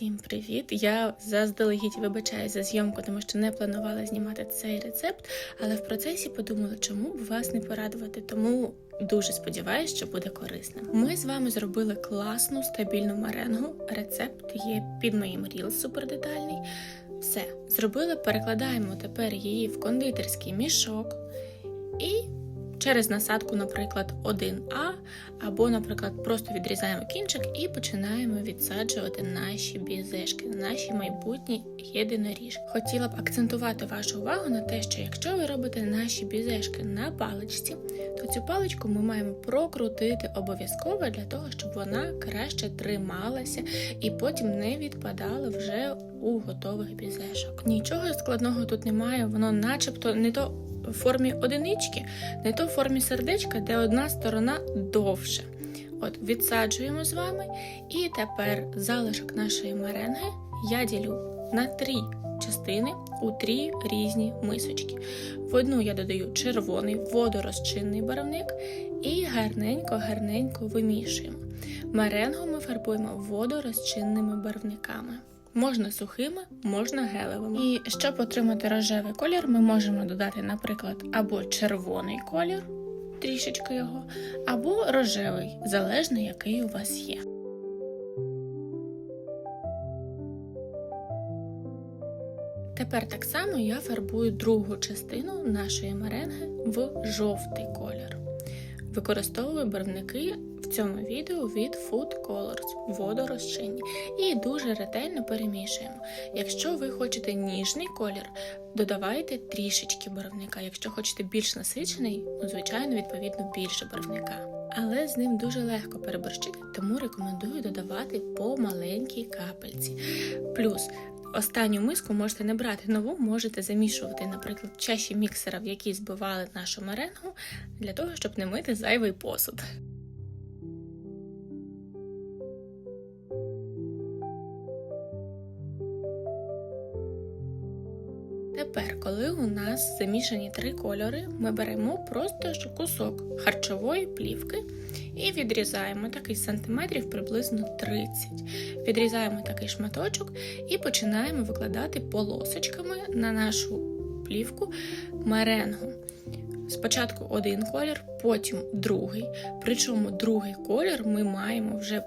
Всім привіт! Я заздалегідь вибачаю за зйомку, тому що не планувала знімати цей рецепт, але в процесі подумала, чому б вас не порадувати. Тому дуже сподіваюся, що буде корисним. Ми з вами зробили класну стабільну меренгу. Рецепт є під моїм Reels супер детальний. Все зробили, перекладаємо тепер її в кондитерський мішок і через насадку, наприклад, 1А, або, наприклад, просто відрізаємо кінчик і починаємо відсаджувати наші бізешки, наші майбутні єдиноріжки. Хотіла б акцентувати вашу увагу на те, що якщо ви робите наші бізешки на паличці, то цю паличку ми маємо прокрутити обов'язково для того, щоб вона краще трималася і потім не відпадала вже у готових бізешок. Нічого складного тут немає, воно начебто не то в формі одинички, не то в формі сердечка, де одна сторона довше. От відсаджуємо з вами, і тепер залишок нашої меренги я ділю на три частини у три різні мисочки. В одну я додаю червоний водорозчинний барвник і гарненько-гарненько вимішуємо. Меренгу ми фарбуємо водорозчинними барвниками. Можна сухими, можна гелевими. І щоб отримати рожевий колір, ми можемо додати, наприклад, або червоний колір, трішечки його, або рожевий, залежно який у вас є. Тепер так само я фарбую другу частину нашої меренги в жовтий колір. Використовую барвники цьому відео від Food Colors, водорозчинні, і дуже ретельно перемішуємо. Якщо ви хочете ніжний колір, додавайте трішечки барвника. Якщо хочете більш насичений, ну, звичайно, відповідно більше барвника. Але з ним дуже легко переборщити, тому рекомендую додавати по маленькій капельці. Плюс Останню миску можете не брати нову, можете замішувати, наприклад, чаші міксера, в якій збивали нашу меренгу, для того, щоб не мити зайвий посуд. Тепер, коли у нас замішані три кольори, ми беремо просто кусок харчової плівки і відрізаємо такий сантиметрів приблизно 30. Відрізаємо такий шматочок і починаємо викладати полосочками на нашу плівку меренгу. Спочатку один колір, потім другий. Причому другий колір ми маємо вже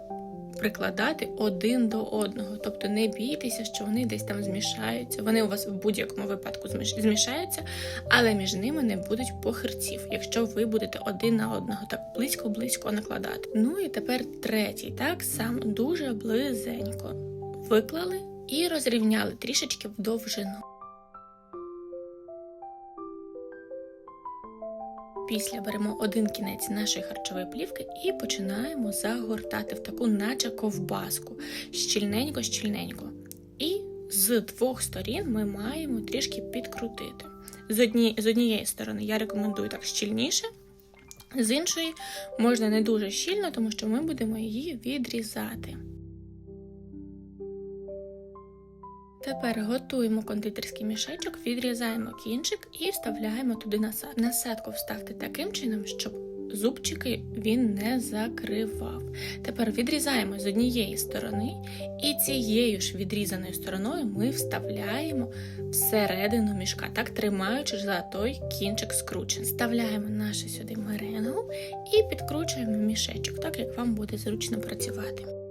прикладати один до одного. Тобто не бійтеся, що вони десь там змішаються. Вони у вас в будь-якому випадку змішаються, але між ними не будуть похирців, якщо ви будете один на одного так близько-близько накладати. Ну і тепер третій, так сам дуже близенько виклали і розрівняли трішечки в довжину. Після беремо один кінець нашої харчової плівки і починаємо загортати в таку, наче ковбаску, щільненько-щільненько. І з двох сторін ми маємо трішки підкрутити. З, одні, з однієї сторони я рекомендую так щільніше, з іншої можна не дуже щільно, тому що ми будемо її відрізати. Тепер готуємо кондитерський мішечок, відрізаємо кінчик і вставляємо туди насадку. Насадку вставте таким чином, щоб зубчики він не закривав. Тепер відрізаємо з однієї сторони, і цією ж відрізаною стороною ми вставляємо всередину мішка, так тримаючи за той кінчик скручений. Вставляємо нашу сюди меренгу і підкручуємо мішечок, так як вам буде зручно працювати.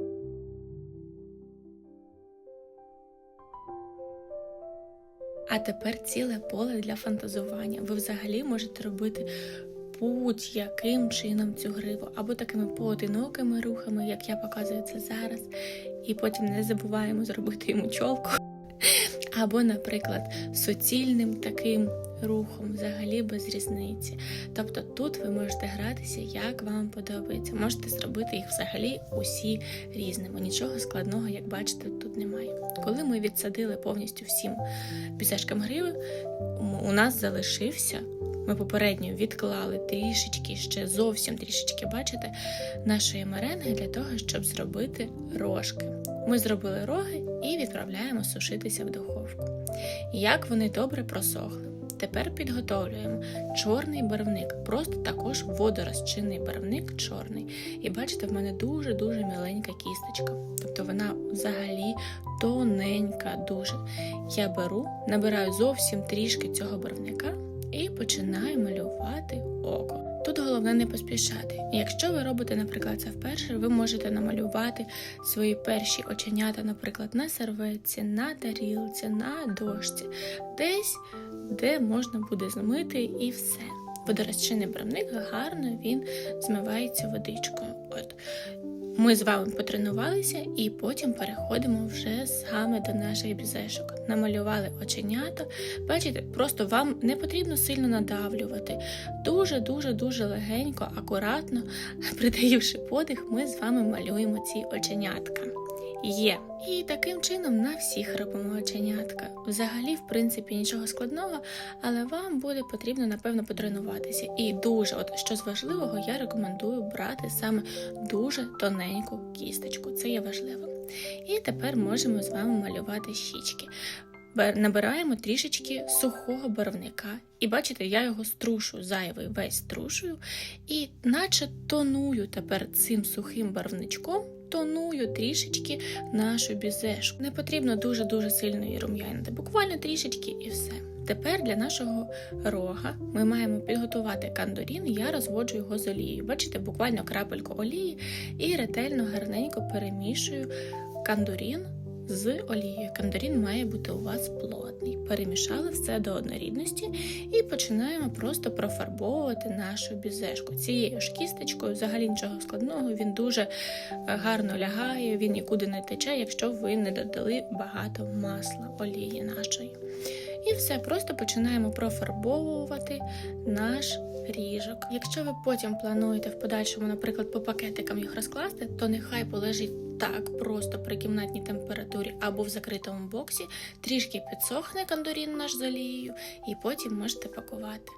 А тепер ціле поле для фантазування. Ви взагалі можете робити будь-яким чином цю гриву, або такими поодинокими рухами, як я показую це зараз, і потім не забуваємо зробити йому чолку. Або, наприклад, суцільним таким рухом, взагалі без різниці. Тобто тут ви можете гратися, як вам подобається. Можете зробити їх взагалі усі різними. Нічого складного, як бачите, тут немає. Коли ми відсадили повністю всім пісешкам гриви, у нас залишився. Ми попередньо відклали трішечки, ще зовсім трішечки, бачите, нашої меренги для того, щоб зробити рожки. Ми зробили роги і відправляємо сушитися в духовку. Як вони добре просохли. тепер підготовлюємо чорний барвник, просто також водорозчинний барвник чорний. І бачите, в мене дуже-дуже міленька кісточка. Тобто вона взагалі тоненька дуже. Я беру, набираю зовсім трішки цього барвника і починаю малювати око. Тут головне не поспішати. Якщо ви робите, наприклад, це вперше, ви можете намалювати свої перші оченята, наприклад, на серветці, на тарілці, на дошці, десь, де можна буде змити і все. Водорозчинний брамник гарно він змивається водичкою. От. Ми з вами потренувалися і потім переходимо вже саме до наших бізешок. Намалювали оченята. Бачите, просто вам не потрібно сильно надавлювати. Дуже-дуже дуже легенько, акуратно, придаючи подих, ми з вами малюємо ці оченятка. Є. І таким чином на всіх робимо оченятка. Взагалі, в принципі, нічого складного, але вам буде потрібно, напевно, потренуватися. І дуже, от що з важливого, я рекомендую брати саме дуже тоненьку кісточку. Це є важливо. І тепер можемо з вами малювати щічки. Набираємо трішечки сухого барвника. І бачите, я його струшу, зайвий весь струшую, і наче тоную тепер цим сухим барвничком, тоную трішечки нашу бізешку. Не потрібно дуже-дуже сильної рум'янити, буквально трішечки і все. Тепер для нашого рога ми маємо підготувати кандорін, я розводжу його з олією. Бачите, буквально крапельку олії і ретельно гарненько перемішую кандорін з олією. Кандорін має бути у вас плотний. Перемішали все до однорідності і починаємо просто профарбовувати нашу бізешку. Цією ж кісточкою, взагалі нічого складного, він дуже е, гарно лягає, він нікуди не тече, якщо ви не додали багато масла олії нашої. І все, просто починаємо профарбовувати наш ріжок. Якщо ви потім плануєте в подальшому, наприклад, по пакетикам їх розкласти, то нехай полежить так просто при кімнатній температурі або в закритому боксі, трішки підсохне кандорін наш з олією, і потім можете пакувати.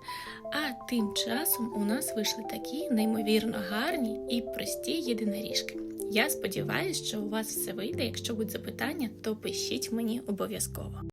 А тим часом у нас вийшли такі неймовірно гарні і прості єдиноріжки. Я сподіваюся, що у вас все вийде. Якщо будуть запитання, то пишіть мені обов'язково.